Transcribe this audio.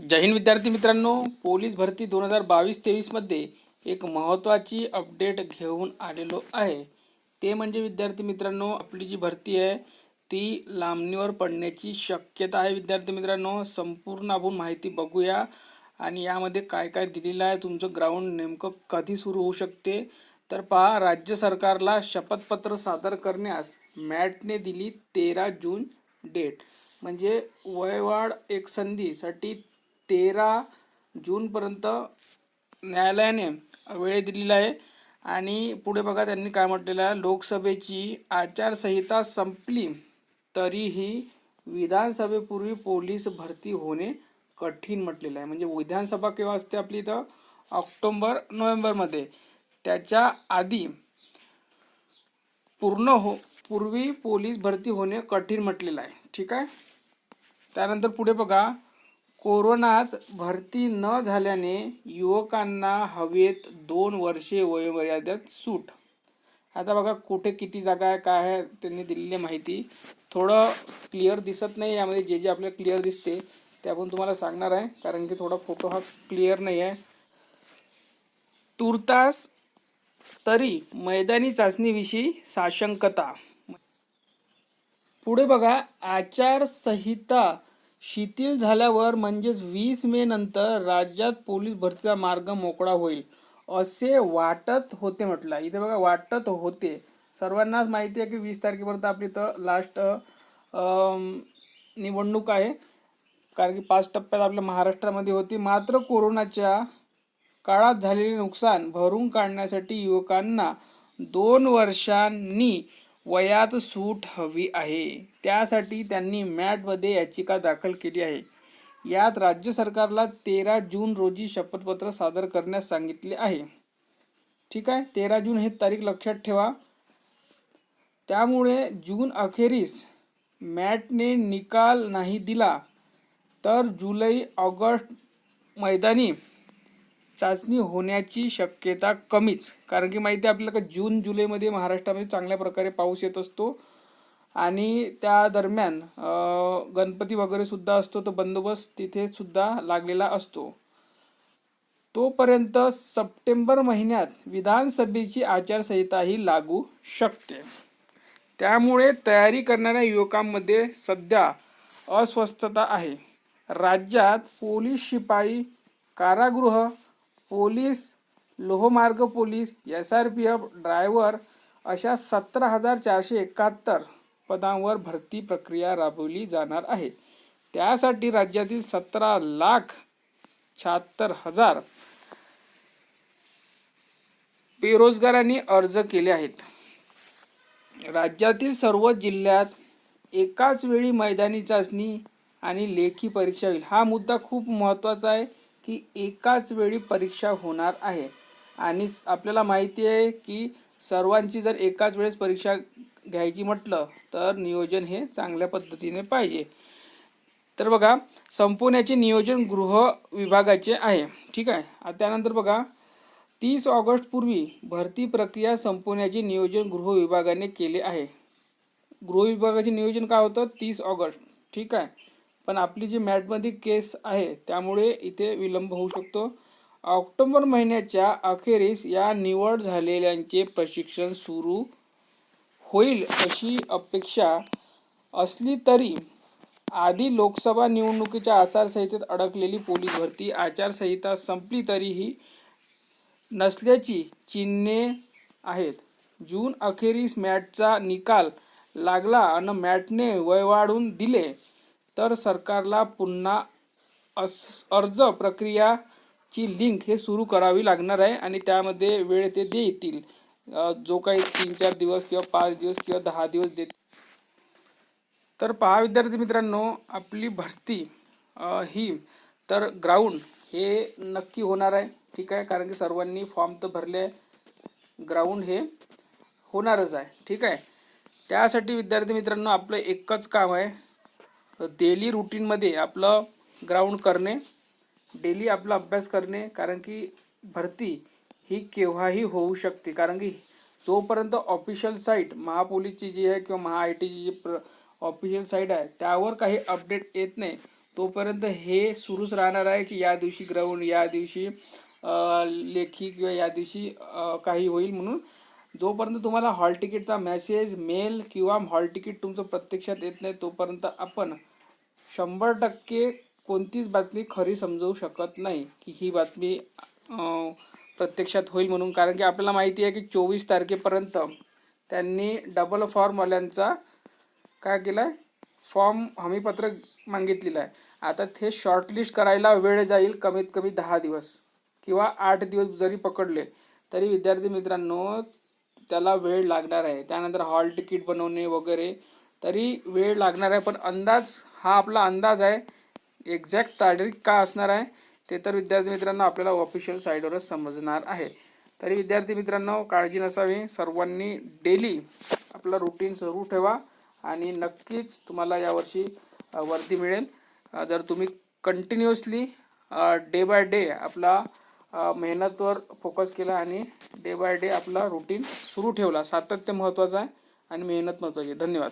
जय हिंद विद्यार्थी मित्रांनो. पोलीस भरती दोन हजार बावीस तेवीसमध्ये एक महत्त्वाची अपडेट घेऊन आलेलो आहे. ते म्हणजे विद्यार्थी मित्रांनो आपली जी भरती आहे ती लांबणीवर पडण्याची शक्यता आहे. विद्यार्थी मित्रांनो संपूर्ण आपण माहिती बघूया. आणि यामध्ये काय काय दिलेलं आहे तुमचं ग्राउंड नेमकं कधी सुरू होऊ शकते? तर पहा राज्य सरकारला शपथपत्र सादर करण्यास मॅटने दिली तेरा जून डेट. म्हणजे वयवाढ एक संधीसाठी तेरा जूनपर्यंत न्यायालयाने वेळ दिलेला आहे. आणि पुढे बघा त्यांनी काय म्हटलेलं आहे? लोकसभेची आचारसंहिता संपली तरीही विधानसभेपूर्वी पोलीस भरती होणे कठीण म्हटलेलं आहे. म्हणजे विधानसभा केव्हा असते आपली इथं? ऑक्टोंबर नोव्हेंबरमध्ये. त्याच्या आधी पूर्ण हो पूर्वी पोलीस भरती होणे कठीण म्हटलेलं आहे. ठीक आहे? त्यानंतर पुढे बघा कोरोनात भरती न झाल्याने युवकांना हवेत दोन वर्षे वयोमर्यादेत सूट. आता बघा कुठे किती जागा आहे काय आहे त्यांनी दिलेली माहिती. थोडं क्लिअर दिसत नाही यामध्ये जे जे आपल्याला क्लिअर दिसते ते आपण तुम्हाला सांगणार आहे. कारण की थोडा फोटो हा क्लिअर नाही आहे तुर्तास तरी मैदानी चाचणीविषयी साशंकता. पुढे बघा आचारसंहिता शिथिल झाल्यावर म्हणजेच वीस मे नंतर राज्यात पोलीस भरतीचा मार्ग मोकळा होईल असे वाटत होते म्हटलं. इथे बघा वाटत होते. सर्वांनाच माहिती आहे की वीस तारखेपर्यंत आपली तर लास्ट निवडणूक आहे. कारण की पाच टप्प्यात आपल्या महाराष्ट्रामध्ये होती. मात्र कोरोनाच्या काळात झालेले नुकसान भरून काढण्यासाठी युवकांना दोन वर्षांनी वयात सूट हवी आहे. त्यासाठी त्यांनी मॅटमध्ये याचिका दाखल केली आहे. यात राज्य सरकारला तेरा जून रोजी शपथपत्र सादर करण्यास सांगितले आहे. ठीक आहे? तेरा जून हे तारीख लक्षात ठेवा. त्यामुळे जून अखेरीस मॅटने निकाल नाही दिला तर जुलै ऑगस्ट मैदानी चाचणी होण्याची शक्यता कमीच. कारण की माहिती आहे आपल्याला का जून जुलैमध्ये महाराष्ट्रामध्ये चांगल्या प्रकारे पाऊस येत असतो. आणि त्या दरम्यान गणपती वगैरे सुद्धा असतो तर बंदोबस्त तिथे सुद्धा लागलेला असतो. तोपर्यंत सप्टेंबर महिन्यात विधानसभेची आचारसंहिताही लागू शकते. त्यामुळे तयारी करणाऱ्या युवकांमध्ये सध्या अस्वस्थता आहे. राज्यात पोलीस शिपाई कारागृह पोलीस लोहमार्ग police S R P F driver अशा सतरा हजार चारशे एकाहत्तर पदांवर भरती प्रक्रिया राबवली जाणार आहे. त्यासाठी राज्यातील सतरा लाख शहात्तर हजार बेरोजगारांनी अर्ज केले आहेत. राज्यातील सर्व जिल्ह्यात एकाच वेळी मैदानी चाचणी आणि लेखी परीक्षा होईल. हा मुद्दा खूप महत्त्वाचा आहे. की एकाच वेळी परीक्षा होणार आहे. आणि आपल्याला माहिती आहे की सर्वांची जर एकाच वेळेस परीक्षा घ्यायची म्हटलं तर नियोजन हे चांगल्या पद्धतीने पाहिजे. तर बघा संपवण्याचे नियोजन गृह विभागाचे आहे. ठीक आहे? त्यानंतर बघा तीस ऑगस्टपूर्वी भरती प्रक्रिया संपवण्याचे नियोजन गृह विभागाने केले आहे. गृह विभागाचे नियोजन काय होतं? तीस ऑगस्ट. ठीक आहे? पण आपली जी मॅटमध्ये केस आहे त्यामुळे इथे विलंब होऊ शकतो. ऑक्टोबर महिन्याच्या अखेरीस या निवड झालेल्यांचे प्रशिक्षण सुरू होईल अशी अपेक्षा असली तरी आधी लोकसभा निवडणुकीच्या आचारसंहितेत अडकलेली पोलीस भरती आचारसंहिता संपली तरीही नसल्याची चिन्हे आहेत. जून अखेरीस मॅटचा निकाल लागला आणि मॅटने वय वाढून दिले. तर सरकारला पुन्हा अस अर्ज प्रक्रियाची लिंक हे सुरू करावी लागणार आहे आणि त्यामध्ये वेळ ते देतील. जो काही तीन चार दिवस किंवा पाच दिवस किंवा दहा दिवस देत तर पहा विद्यार्थी मित्रांनो आपली भरती ही तर ग्राउंड हे नक्की होणार आहे. ठीक आहे? कारण की सर्वांनी फॉर्म तर भरले आहे. ग्राउंड हे होणारच आहे. ठीक आहे? त्यासाठी विद्यार्थी मित्रांनो आपलं एकच काम आहे. डेली रुटीनमध्ये आपलं ग्राउंड करणे डेली आपला अभ्यास करणे कारण की भरती ही केव्हाही होऊ शकते. कारण की जोपर्यंत ऑफिशियल साईट महापोलीसची जी आहे किंवा महा आय टीची जी प्र ऑफिशियल साईट आहे त्यावर काही अपडेट येत नाही तोपर्यंत हे सुरूच राहणार आहे की या दिवशी ग्राउंड या दिवशी लेखी किंवा या दिवशी काही होईल म्हणून. जोपर्यंत तुम्हाला हॉल तिकीटचा मेसेज मेल किंवा हॉल तिकीट तुमचं प्रत्यक्षात येत नाही तोपर्यंत आपण शंभर टक्के कोणतीच बातमी खरी समजवू शकत नाही की ही बातमी प्रत्यक्षात होईल म्हणून. कारण की आपल्याला माहिती आहे की चोवीस तारखेपर्यंत त्यांनी डबल फॉर्मवाल्यांचा काय केला आहे फॉर्म हमीपत्र मागितलेलं आहे आता ते शॉर्टलिस्ट करायला वेळ जाईल कमीत कमी दहा दिवस किंवा आठ दिवस जरी पकडले तरी विद्यार्थी मित्रांनो त्याला वेळ लागणार आहे. त्यानंतर हॉल तिकीट बनवणे वगैरे तरी वेळ लागणार आहे पण अंदाज हा आपला अंदाज आहे एक्झॅक्ट तारीख का असणार आहे ते तर विद्यार्थी मित्रांनो आपल्याला ऑफिशियल साईडवरच समजणार आहे. तरी विद्यार्थी मित्रांनो काळजी नसावी सर्वांनी डेली आपलं रुटीन सुरू ठेवा आणि नक्कीच तुम्हाला यावर्षी वर्दी मिळेल. जर तुम्ही कंटिन्युअसली डे बाय डे आपला मेहनतवर फोकस केला आणि डे बाय डे आपला रुटीन सुरू ठेवला सातत्य महत्त्वाचं आहे आणि मेहनत महत्त्वाची आहे. धन्यवाद.